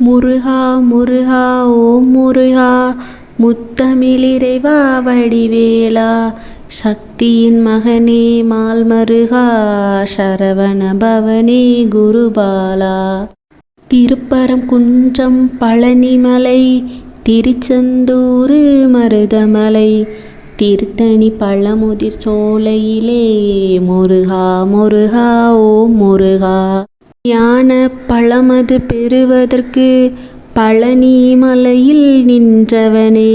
முருகா முருகா ஓம் முருகா முத்தமிழிறைவா வடிவேலா சக்தியின் மகனே மால்மருகா சரவண பவனே குருபாலா. திருப்பரம் குன்றம் பழனிமலை திருச்செந்தூர் மருதமலை திருத்தணி பழமுதிர் சோலையிலே முருகா முருகா ஓ முருகா. ஞான பழமது பெறுவதற்கு பழனி மலையில் நின்றவனே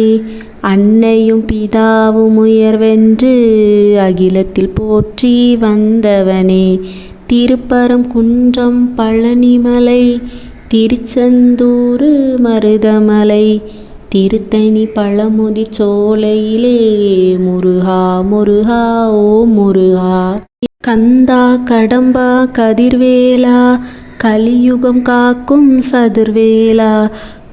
அன்னையும் பிதாவும் உயர்வென்று அகிலத்தில் போற்றி வந்தவனே. திருப்பரம் குன்றம் பழனிமலை திருச்செந்தூரு மருதமலை திருத்தணி பழமுதி சோலையிலே முருகா முருகா ஓ முருகா. கந்தா கடம்பா கதிர்வேலா கலியுகம் காக்கும் சதுர்வேலா.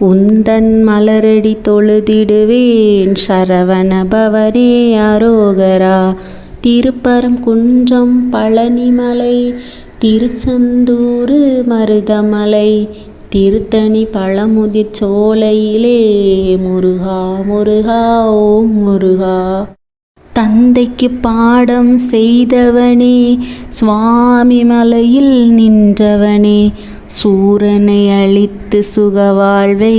உந்தன் மலரடி தொழுதிடுவேன் சரவண பவனே அரோகரா. திருப்பரம் குன்றம் பழனிமலை திருச்செந்தூர் மருதமலை. திருத்தணி பழமுதிர் சோலையிலே முருகா முருகா ஓம் முருகா. தந்தைக்கு பாடம் செய்தவனே சுவாமி மலையில் நின்றவனே. சூரனை அழித்து சுகவாழ்வை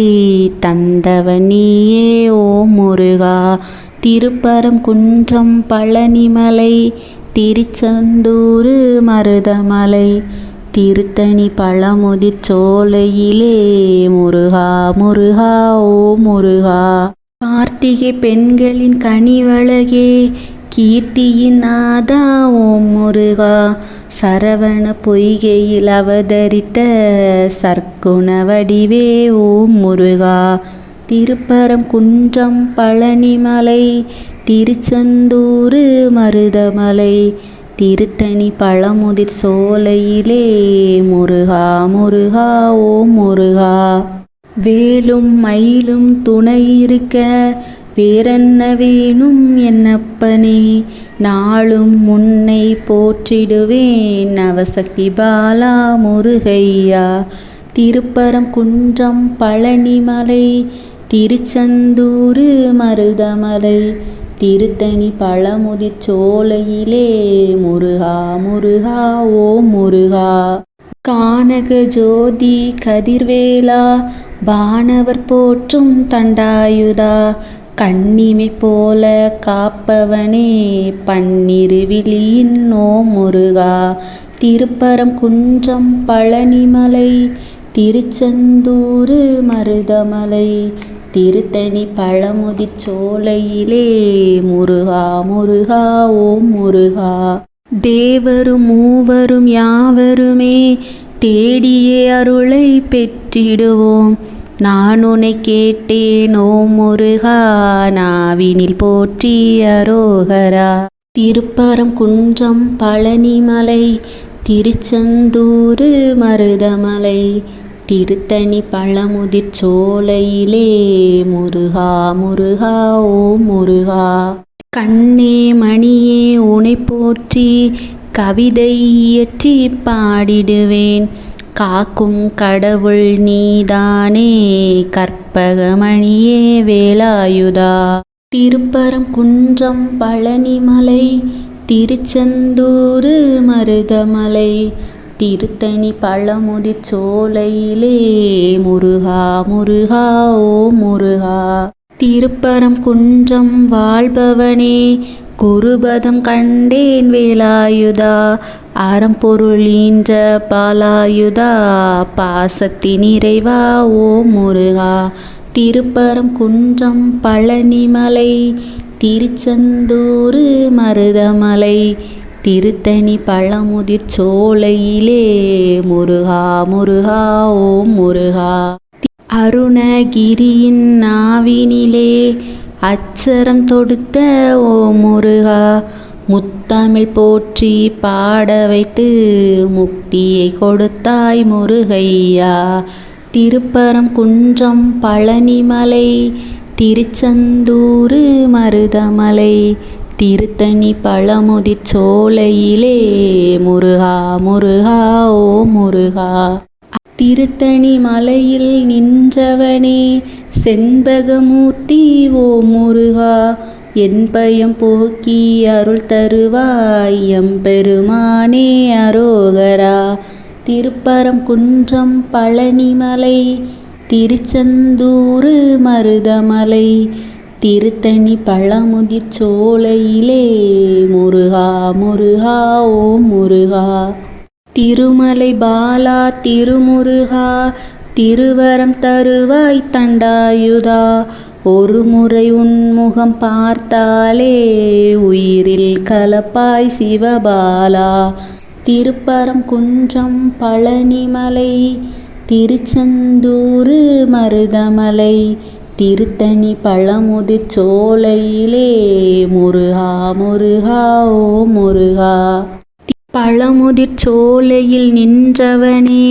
தந்தவனியே ஓ முருகா. திருப்பரம் குன்றம் பழனிமலை திருச்செந்தூர் மருதமலை. திருத்தணி பழமுதிர் சோலையிலே முருகா முருகா ஓ முருகா. கார்த்திகை பெண்களின் கனிவழகே கீர்த்தியின் நாதா ஓம் முருகா. சரவண பொய்கையில் அவதரித்த சர்க்குண வடிவே ஓம் முருகா. திருப்பரம் குன்றம் பழனிமலை திருச்செந்தூர் மருதமலை. திருத்தணி பழமுதிர் சோலையிலே முருகா முருகா ஓம் முருகா வேலும் மயிலும் துணை இருக்க வேறென்ன வேணும் என்னப்பனே நாளும் முன்னை போற்றிடுவேன் நவசக்தி பாலா முருகையா திருப்பரம் குன்றம் பழனிமலை திருச்செந்தூரு மருதமலை திருத்தணி பழமுதிர் சோலையிலே முருகா முருகா ஓ முருகா. கானக ஜோதி கதிர்வேலா வானவர் போற்றும் தண்டாயுதா. கண்ணிமை போல காப்பவனே பன்னிருவிழியின் ஓ முருகா. திருப்பரம் குன்றம் பழனிமலை திருச்செந்தூரு மருதமலை. திருத்தணி பழமுதிர் சோலையிலே முருகா முருகா ஓம் முருகா தேவரும் மூவரும் யாவருமே தேடியே அருளை பெற்றிடுவோம். நான் உன்னை கேட்டேன் ஓம் முருகா நாவினில் போற்றி அரோகரா. திருப்பரம் குன்றம் பழனிமலை திருச்செந்தூர் மருதமலை திருத்தணி பழமுதிர் சோலையிலே முருகா முருகா ஓ முருகா. கண்ணே மணியே உனை போற்றி கவிதை இயற்றி பாடிடுவேன். காக்கும் கடவுள் நீதானே கற்பகமணியே வேலாயுதா. திருப்பரம் குன்றம் பழனிமலை திருச்செந்தூர் மருதமலை. திருத்தணி பழமுதிர் சோலையிலே முருகா முருகா ஓ முருகா திருப்பரம் குன்றம் வாழ்பவனே குருபதம் கண்டேன் வேலாயுதா அறம்பொருளீன்ற பாலாயுதா பாசத்தின் நிறைவா ஓ முருகா திருப்பரம் குன்றம் பழனிமலை திருச்செந்தூர் மருதமலை திருத்தணி பழமுதிர் சோலையிலே முருகா முருகா ஓம் முருகா. அருணகிரியின் நாவினிலே அச்சரம் தொடுத்த ஓம் முருகா முத்தமிழ் போற்றி பாட வைத்து முக்தியை கொடுத்தாய் முருகையா. திருப்பரம் குன்றம் பழனிமலை திருச்செந்தூரு மருதமலை திருத்தணி பழமுதிர் சோலையிலே முருகா முருகா ஓ முருகா. திருத்தணி மலையில் நின்றவனே செண்பகமூர்த்தி ஓ முருகா. என் பயம் போக்கி அருள் தருவாய் எம்பெருமானே அரோகரா. திருப்பரம் குன்றம் பழனிமலை திருச்செந்தூர் மருதமலை. திருத்தணி பழமுதிர் சோலையிலே முருகா முருகா ஓ முருகா. திருமலை பாலா திருமுருகா திருவரம் தருவாய் தண்டாயுதா. ஒரு முறை உன்முகம் பார்த்தாலே உயிரில் கலப்பாய் சிவபாலா. திருப்பரம் குன்றம் பழனிமலை திருச்செந்தூர் மருதமலை திருத்தணி பழமுதிர் சோலையிலே முருகா முருகா ஓ முருகா. பழமுதிர் சோலையில் நின்றவனே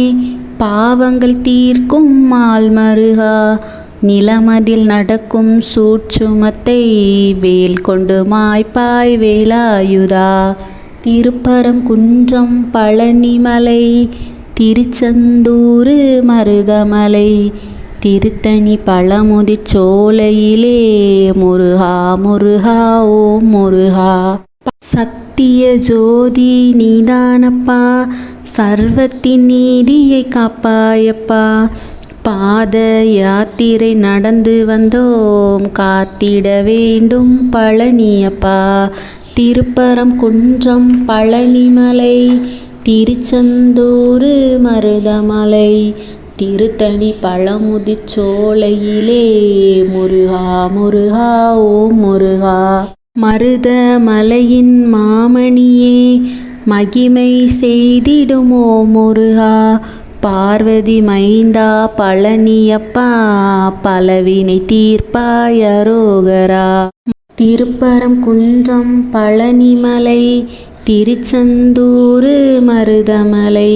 பாவங்கள் தீர்க்கும் மால்மருகா நிலமதில் நடக்கும் சூட்சுமத்தை வேல் கொண்டு மாய்ப்பாய் வேலாயுதா. திருப்பரம் குன்றம் பழனிமலை திருச்செந்தூரு மருதமலை. திருத்தணி பழமுதிர் சோலையிலே முருகா முருகா ஓ முருகா. சத்திய ஜோதி நீதானப்பா சர்வத்தின் நீதியை காப்பாயப்பா. பாத யாத்திரை நடந்து வந்தோம் காத்திட வேண்டும் பழனியப்பா. திருப்பரம் குன்றம் பழனிமலை திருச்செந்தூர் மருதமலை. திருத்தணி பழமுதிர் சோலையிலே முருகா முருகா ஓ முருகா மருத மலையின் மாமணியே மகிமை செய்திடுமோ முருகா பார்வதி மைந்தா பழனியப்பா பலவினை தீர்ப்பாய் அரோகரா. திருப்பரம் குன்றம் பழனிமலை திருச்செந்தூர் மருதமலை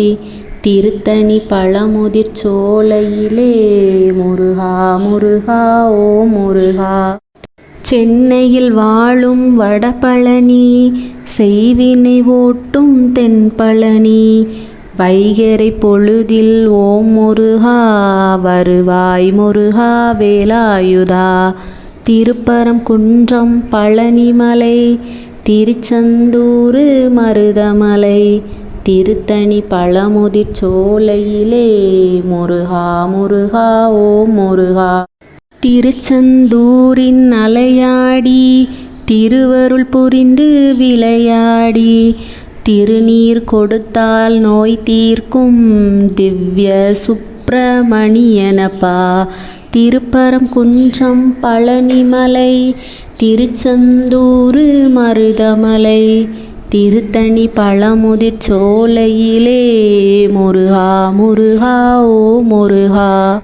திருத்தணி பழமுதிர் சோலையிலே முருகா முருகா ஓ முருகா. சென்னையில் வாழும் வடபழனி செய்வினை ஓட்டும் தென்பழனி. வைகரை பொழுதில் ஓம் முருகா வருவாய் முருகா வேலாயுதா. திருப்பரம் குன்றம் பழனிமலை திருச்செந்தூர் மருதமலை. திருத்தணி பழமுதிர் சோலையிலே முருகா முருகா ஓ முருகா. திருச்செந்தூரின் அலையாடி திருவருள் புரிந்து விளையாடி. திருநீர் கொடுத்தால் நோய் தீர்க்கும் திவ்ய சுப்பிரமணியனப்பா. திருப்பரம் குன்றம் பழனிமலை திருச்செந்தூர் மருதமலை. திருத்தணி பழமுதிர் சோலையிலே முருகா முருகா ஓ முருகா.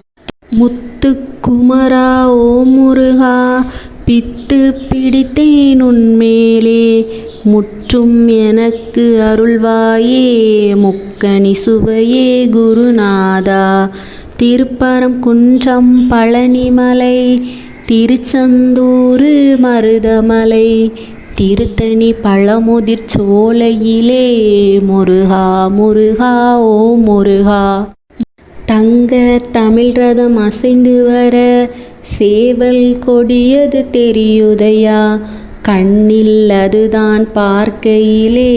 முத்துக்குமரா ஓ முருகா. பித்து பிடித்தேன் உன்மேலே முற்றும் எனக்கு அருள்வாயே முக்கணி சுவையே குருநாதா. திருப்பரம் குன்றம் பழனிமலை திருச்செந்தூர் மருதமலை. திருத்தணி பழமுதிர் சோலையிலே முருகா முருகா ஓ முருகா. தங்க தமிழ் ரதம் அசைந்து வர சேவல் கொடியது தெரியுதையா? கண்ணில் அதுதான் பார்க்கையிலே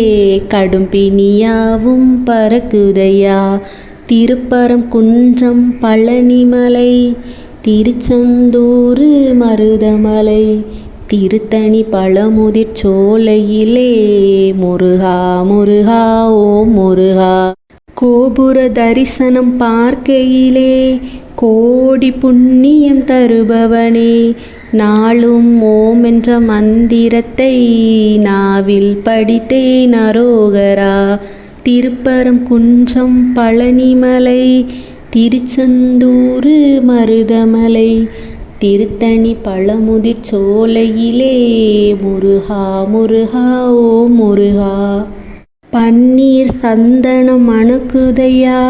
கடும் பிணியாவும் பறக்குதையா? திருப்பரம் குன்றம் பழனிமலை திருச்செந்தூர் மருதமலை திருத்தணி பழமுதிர் சோலையிலே முருகா முருகா ஓ முருகா கோபுர தரிசனம் பார்க்கையிலே கோடி புண்ணியம் தருபவனே நாளும் ஓம் என்ற மந்திரத்தை நாவில் படித்தேன் அரோகரா திருப்பரம் குன்றம் பழனிமலை திருச்செந்தூர் மருதமலை திருத்தணி பழமுதிர் சோலையிலே முருகா முருகா ஓ முருகா பன்னீர் சந்தனம் அணுக்குதையா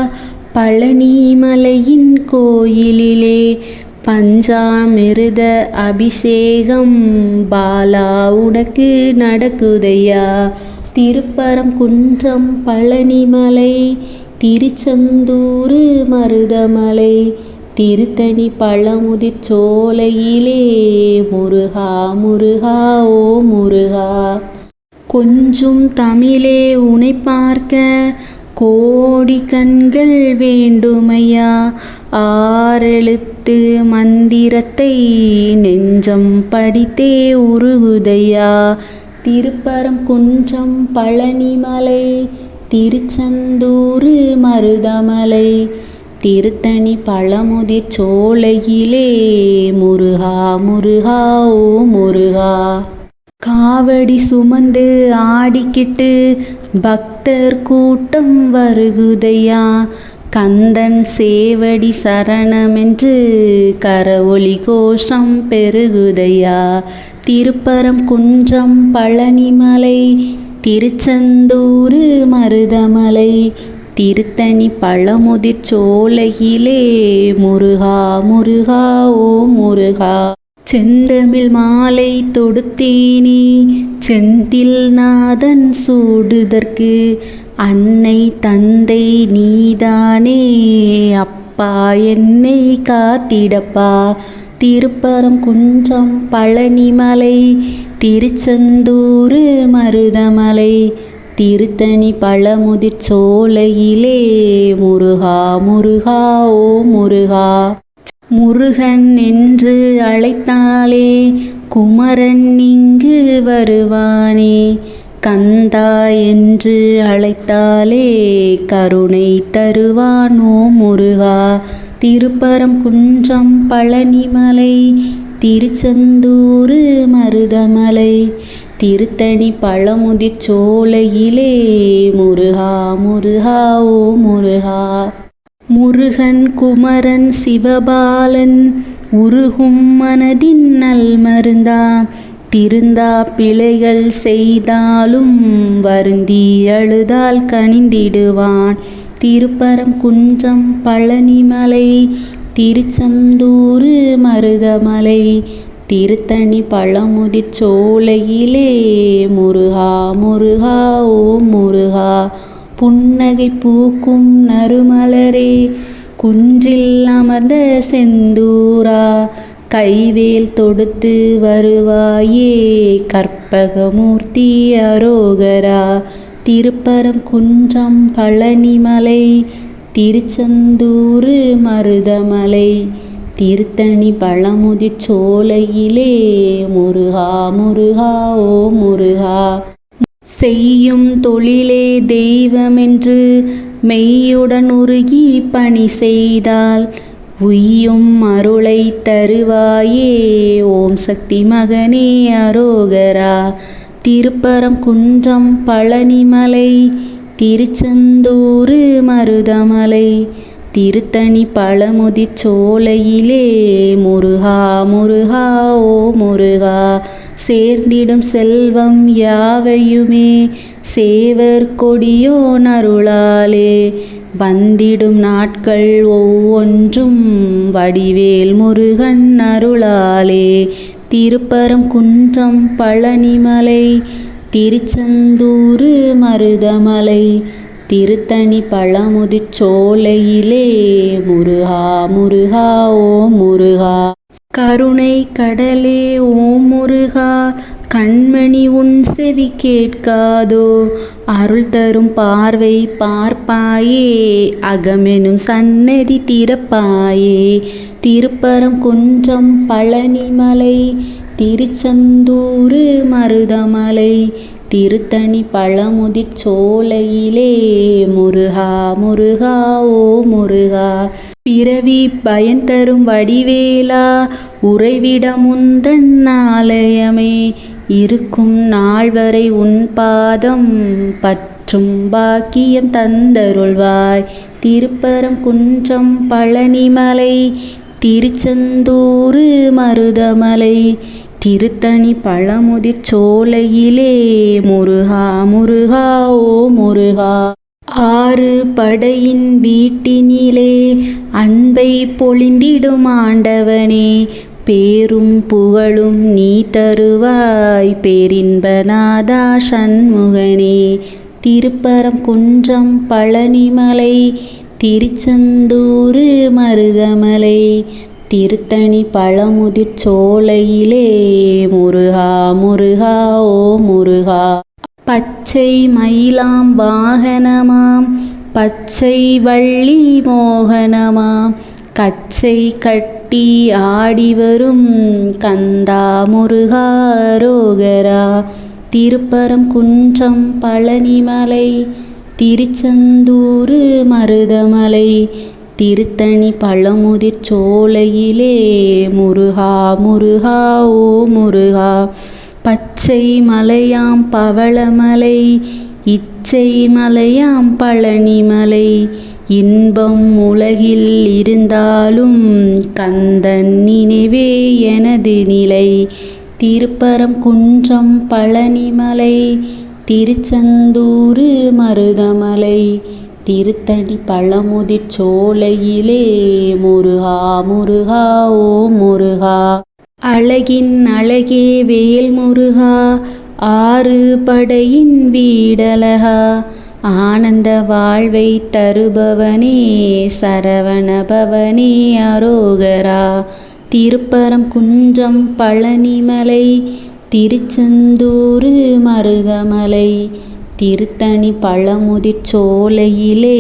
பழனிமலையின் கோயிலிலே பஞ்சாமிருத அபிஷேகம் பாலா உனக்கு நடக்குதையா திருப்பரம் குன்றம் பழனிமலை திருச்செந்தூர் மருதமலை திருத்தணி பழமுதிர் சோலையிலே முருகா முருகா ஓ முருகா கொஞ்சும் தமிழே உனை பார்க்க கோடி கண்கள் வேண்டுமையா ஆறெழுத்து மந்திரத்தை நெஞ்சம் படித்தே உருகுதையா திருப்பரம் குன்றம் பழனிமலை திருச்செந்தூர் மருதமலை திருத்தணி பழமுதிர் சோலையிலே முருகா முருகா ஓ முருகா. காவடி சுமந்து ஆடிக்கிட்டு பக்தர் கூட்டம் வருகுதையா. கந்தன் சேவடி சரணமென்று கரவொளி கோஷம் பெருகுதையா. திருப்பரம் குன்றம் பழனிமலை திருச்செந்தூர் மருதமலை. திருத்தணி பழமுதிர் சோலையிலே முருகா முருகா ஓ முருகா செந்தமிழ் மாலை தொடுத்தேனே செந்தில் நாதன் சூடுதற்கு அன்னை தந்தை நீதானே அப்பா என்னை காத்திடப்பா திருப்பரம் குன்றம் பழனிமலை திருச்செந்தூர் மருதமலை திருத்தணி பழமுதிர் சோலையிலே முருகா முருகா ஓ முருகா. முருகன் என்று அழைத்தாலே குமரன் இங்கு வருவானே. கந்தா என்று அழைத்தாலே கருணை தருவானோ முருகா. திருப்பரம் குன்றம் பழனிமலை திருச்செந்தூர் திருத்தணி பழமுதிர் சோலையிலே முருகா முருகா ஓ முருகா முருகன் குமரன் சிவபாலன் உருகும் மனதின் நல் மருந்தா திருந்தா பிழைகள் செய்தாலும் வருந்தி அழுதால் கனிந்திடுவான். திருப்பரம் குன்றம் பழனிமலை திருச்செந்தூர் மருதமலை திருத்தணி பழமுதிர் சோலையிலே முருகா முருகா ஓ முருகா புன்னகை பூக்கும் நறுமலரே குன்றில் அமர்ந்த செந்தூரா கைவேல் தொடுத்து வருவாயே கற்பகமூர்த்தி அரோகரா திருப்பரம் குன்றம் பழனிமலை திருச்செந்தூர் மருதமலை திருத்தணி பழமுதிர் சோலையிலே முருகா முருகா ஓ முருகா செய்யும் தொழிலே தெய்வமென்று மெய்யுடன் உருகி பணி செய்தால் உய்யும் அருளை தருவாயே ஓம் சக்தி மகனே அரோகரா திருப்பரம் குன்றம் பழனிமலை திருச்செந்தூர் மருதமலை திருத்தணி பழமுதி சோலையிலே முருகா முருகா ஓ முருகா சேர்ந்திடும் செல்வம் யாவையுமே சேவர் கொடியோ நருளாலே வந்திடும் நாட்கள் ஒவ்வொன்றும் வடிவேல் முருகன் அருளாலே திருப்பரம் குன்றம் பழனிமலை திருச்செந்தூர் மருதமலை திருத்தணி பழமுதிர் சோலையிலே முருகா முருகா ஓ முருகா கருணை கடலே ஓ முருகா கண்மணி உன் செவி கேட்காதோ அருள் தரும் பார்வை பார்ப்பாயே அகமெனும் சன்னதி திறப்பாயே திருப்பரம் குன்றம் பழனிமலை திருச்செந்தூர் மருதமலை திருத்தணி பழமுதிர் சோலையிலே முருகா முருகா ஓ முருகா. பிறவி பயன் தரும் வடிவேலா உறைவிட முந்தன் ஆலயமே. இருக்கும் நாள் வரை உன் பாதம் பற்றும் பாக்கியம் தந்தருள்வாய். திருப்பரம் குன்றம் பழனிமலை திருச்செந்தூர் மருதமலை திருத்தணி பழமுதிர் சோலையிலே முருகா முருகா ஓ முருகா! ஆறு படையின் வீட்டினிலே அன்பை பொழிந்திடும் ஆண்டவனே! பேரும் புகழும் நீ தருவாய் பேரின்பநாதா சண்முகனே! திருப்பரம் குன்றம் பழனிமலை திருச்செந்தூர் மருதமலை திருத்தணி பழமுதிர் சோலையிலே முருகா முருகா ஓ முருகா. பச்சை மயிலாம் வாகனமாம் பச்சை வள்ளி மோகனமாம். கச்சை கட்டி ஆடி வரும் கந்தா முருகா ரோகரா. திருப்பரம் குன்றம் பழனிமலை திருச்செந்தூர் மருதமலை. திருத்தணி பழமுதிர் சோலையிலே முருகா முருகா ஓ முருகா பச்சை மலையாம் பவளமலை இச்சை மலையாம் பழனிமலை இன்பம் உலகில் இருந்தாலும் கந்தன் நினைவே எனது நிலை திருப்பரம் குன்றம் பழனிமலை திருச்செந்தூர் மருதமலை திருத்தணி பழமுதிர் சோலையிலே முருகா முருகா ஓ முருகா. அழகின் அழகே வேல் முருகா. ஆறு படையின் வீடலகா ஆனந்த வாழ்வை தருபவனே சரவணபவனே அரோகரா. திருப்பரம் குன்றம் பழனிமலை திருச்செந்தூர் மருதமலை திருத்தணி பழமுதிர் சோலையிலே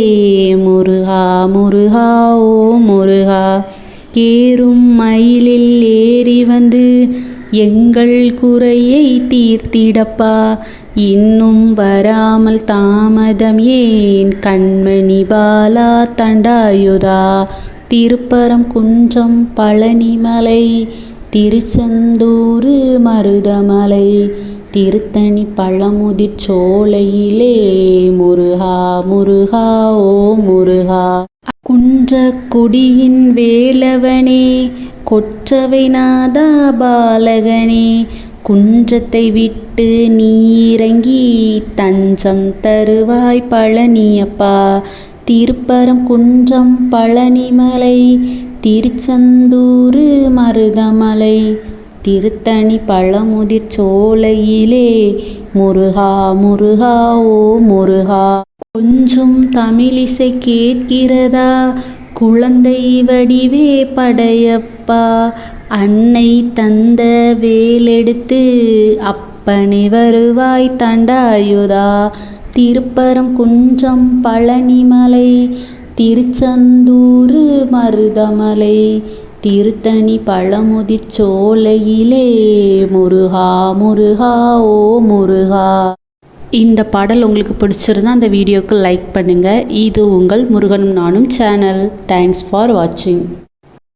முருகா முருகா ஓ முருகா கேரும் மயிலில் ஏறி வந்து எங்கள் குறையை தீர்த்திடப்பா. இன்னும் வராமல் தாமதம் ஏன்? கண்மணி பாலா தண்டாயுதா? திருப்பரம் குன்றம் பழனிமலை திருச்செந்தூர் மருதமலை திருத்தணி பழமுதிர் சோலையிலே முருகா முருகா ஓ முருகா. குன்ற குடியின் வேலவனே கொற்றவை நாதா பாலகனே. குன்றத்தை விட்டு நீரங்கி தஞ்சம் தருவாய் பழனியப்பா. திருப்பரம் குன்றம் பழனிமலை திருச்செந்தூர் மருதமலை. திருத்தணி பழமுதிர் சோலையிலே முருகா முருகா ஓ முருகா கொஞ்சம் தமிழிசை கேட்கிறதா? குழந்தை வடிவே படையப்பா அன்னை தந்த வேலெடுத்து அப்பனை வருவாய் தண்டாயுதா? திருப்பரம் குன்றம் பழனிமலை திருச்செந்தூர் மருதமலை திருத்தணி பழமுதிர் சோலையிலே முருகா முருகா ஓ முருகா. இந்த பாடல் உங்களுக்கு பிடிச்சிருந்தா அந்த வீடியோக்கு லைக் பண்ணுங்கள் இது உங்கள் முருகனும் நானும் சேனல் தேங்க்ஸ் ஃபார் வாட்சிங்